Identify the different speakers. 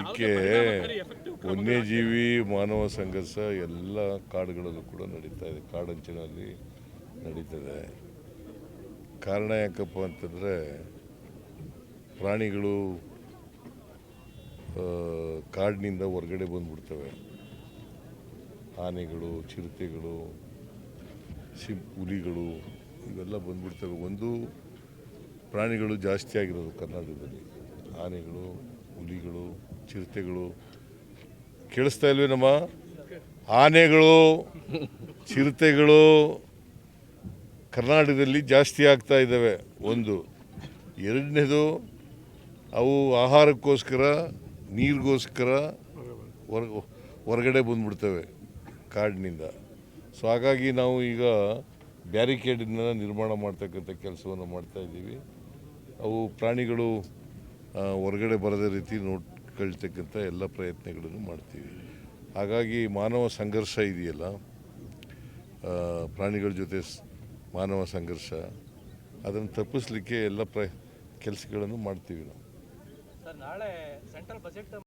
Speaker 1: ಅದಕ್ಕೆ ವನ್ಯಜೀವಿ ಮಾನವ ಸಂಘರ್ಷ ಎಲ್ಲ ಕಾಡುಗಳಲ್ಲೂ ಕೂಡ ನಡೀತಾ ಇದೆ. ಕಾಡಂಚಿನಲ್ಲಿ ನಡೀತದೆ. ಕಾರಣ ಯಾಕಪ್ಪ ಅಂತಂದರೆ ಪ್ರಾಣಿಗಳು ಕಾಡಿನಿಂದ ಹೊರಗಡೆ ಬಂದ್ಬಿಡ್ತವೆ. ಆನೆಗಳು ಚಿರತೆಗಳು ಸಿಂ ಹುಲಿಗಳು ಇವೆಲ್ಲ ಬಂದ್ಬಿಡ್ತವೆ. ಒಂದು ಪ್ರಾಣಿಗಳು ಜಾಸ್ತಿ ಆಗಿರೋದು ಕರ್ನಾಟಕದಲ್ಲಿ. ಆನೆಗಳು, ಹುಲಿಗಳು, ಚಿರತೆಗಳು. ಕೇಳಿಸ್ತಾ ಇಲ್ವೇನಮ್ಮ ಆನೆಗಳು, ಚಿರತೆಗಳು ಕರ್ನಾಟಕದಲ್ಲಿ ಜಾಸ್ತಿ ಆಗ್ತಾ ಇದ್ದಾವೆ. ಒಂದು. ಎರಡನೇದು, ಅವು ಆಹಾರಕ್ಕೋಸ್ಕರ, ನೀರಿಗೋಸ್ಕರ ಹೊರ, ಹೊರಗಡೆ ಬಂದ್ಬಿಡ್ತವೆ ಕಾಡಿನಿಂದ. ಸೊ ಹಾಗಾಗಿ ನಾವು ಈಗ ಬ್ಯಾರಿಕೇಡನ್ನ ನಿರ್ಮಾಣ ಮಾಡ್ತಕ್ಕಂಥ ಕೆಲಸವನ್ನು ಮಾಡ್ತಾ ಇದ್ದೀವಿ. ಅವು ಪ್ರಾಣಿಗಳು ಹೊರಗಡೆ ಬರದ ರೀತಿ ನೋಡ್ಕೊಳ್ತಕ್ಕಂಥ ಎಲ್ಲ ಪ್ರಯತ್ನಗಳನ್ನು ಮಾಡ್ತೀವಿ. ಹಾಗಾಗಿ ಮಾನವ ಸಂಘರ್ಷ ಇದೆಯಲ್ಲ ಪ್ರಾಣಿಗಳ ಜೊತೆ ಮಾನವ ಸಂಘರ್ಷ, ಅದನ್ನು ತಪ್ಪಿಸ್ಲಿಕ್ಕೆ ಎಲ್ಲ ಪ್ರ ಕೆಲಸಗಳನ್ನು ಮಾಡ್ತೀವಿ ನಾವು.
Speaker 2: ನಾಳೆ ಸೆಂಟ್ರಲ್ ಬಜೆಟ್